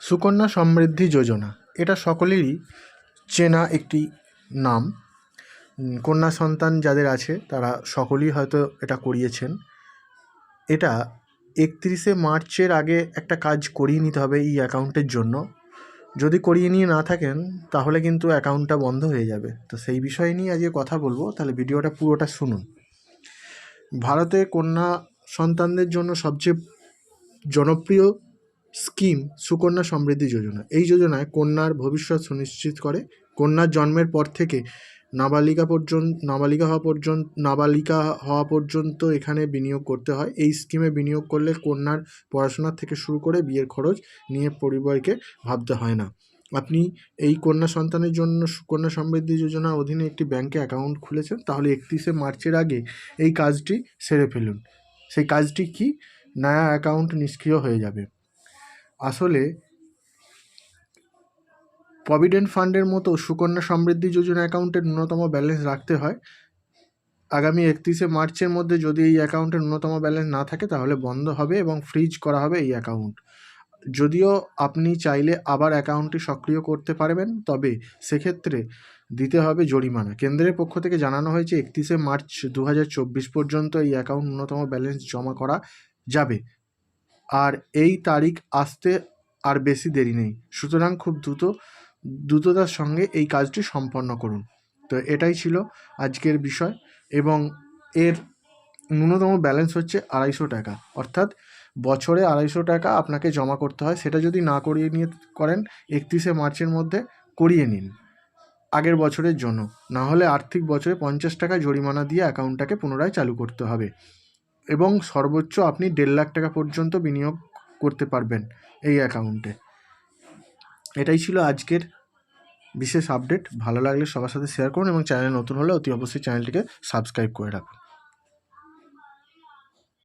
সুকন্যা সমৃদ্ধি যোজনা। এটা সকলেরই চেনা একটি নাম। কন্যা সন্তান যাদের আছে, তারা সকলেই হয়তো এটা করিয়েছেন। এটা একত্রিশে মার্চের আগে একটা কাজ করিয়ে নিতে হবে এই অ্যাকাউন্টের জন্য। যদি করিয়ে নিয়ে না থাকেন, তাহলে কিন্তু অ্যাকাউন্টটা বন্ধ হয়ে যাবে। তো সেই বিষয় নিয়ে আজকে কথা বলব। তাহলে ভিডিওটা পুরোটা শুনুন। ভারতে কন্যা সন্তানদের জন্য সবচেয়ে জনপ্রিয় স্কিম সুকন্যা সমৃদ্ধি যোজনা। এই যোজনায় কন্যার ভবিষ্যৎ সুনিশ্চিত করে। কন্যার জন্মের পর থেকে নাবালিকা পর্যন্ত, নাবালিকা হওয়া পর্যন্ত, নাবালিকা হওয়া পর্যন্ত এখানে বিনিয়োগ করতে হয়। এই স্কিমে বিনিয়োগ করলে কন্যার পড়াশোনার থেকে শুরু করে বিয়ের খরচ নিয়ে পরিবারকে ভাবতে হয় না। আপনি এই কন্যা সন্তানের জন্য সুকন্যা সমৃদ্ধি যোজনার অধীনে একটি ব্যাংকে অ্যাকাউন্ট খুলেছেন, তাহলে একত্রিশে মার্চের আগে এই কাজটি সেরে ফেলুন। সেই কাজটি কি? নয়া অ্যাকাউন্ট নিষ্ক্রিয় হয়ে যাবে। আসলে প্রভিডেন্ট ফান্ডের মতো সুকন্যা সমৃদ্ধি যোজনা অ্যাকাউন্টের ন্যূনতম ব্যালেন্স রাখতে হয়। আগামী একত্রিশে মার্চের মধ্যে যদি এই অ্যাকাউন্টের ন্যূনতম ব্যালেন্স না থাকে, তাহলে বন্ধ হবে এবং ফ্রিজ করা হবে এই অ্যাকাউন্ট। যদিও আপনি চাইলে আবার অ্যাকাউন্টটি সক্রিয় করতে পারবেন, তবে সেক্ষেত্রে দিতে হবে জরিমানা। কেন্দ্রের পক্ষ থেকে জানানো হয়েছে, একত্রিশে মার্চ দু হাজার চব্বিশ পর্যন্ত এই অ্যাকাউন্ট ন্যূনতম ব্যালেন্স জমা করা যাবে। আর এই তারিখ আসতে আর বেশি দেরি নেই। সুতরাং খুব দ্রুত, দ্রুততার সঙ্গে এই কাজটি সম্পন্ন করুন। তো এটাই ছিল আজকের বিষয় এবং এর ন্যূনতম ব্যালেন্স হচ্ছে আড়াইশো টাকা। অর্থাৎ বছরে আড়াইশো টাকা আপনাকে জমা করতে হয়। সেটা যদি না করিয়ে নিয়ে করেন, একত্রিশে মার্চের মধ্যে করিয়ে নিন আগের বছরের জন্য। না হলে আর্থিক বছরে পঞ্চাশ টাকা জরিমানা দিয়ে অ্যাকাউন্টটাকে পুনরায় চালু করতে হবে। এবং সর্বোচ্চ আপনি দেড় লাখ টাকা পর্যন্ত বিনিয়োগ করতে পারবেন এই অ্যাকাউন্টে। এটাই ছিল আজকের বিশেষ আপডেট। ভালো লাগলে সবার সাথে শেয়ার করুন এবং চ্যানেল নতুন হলে অতি অবশ্যই চ্যানেলটিকে সাবস্ক্রাইব করে রাখুন।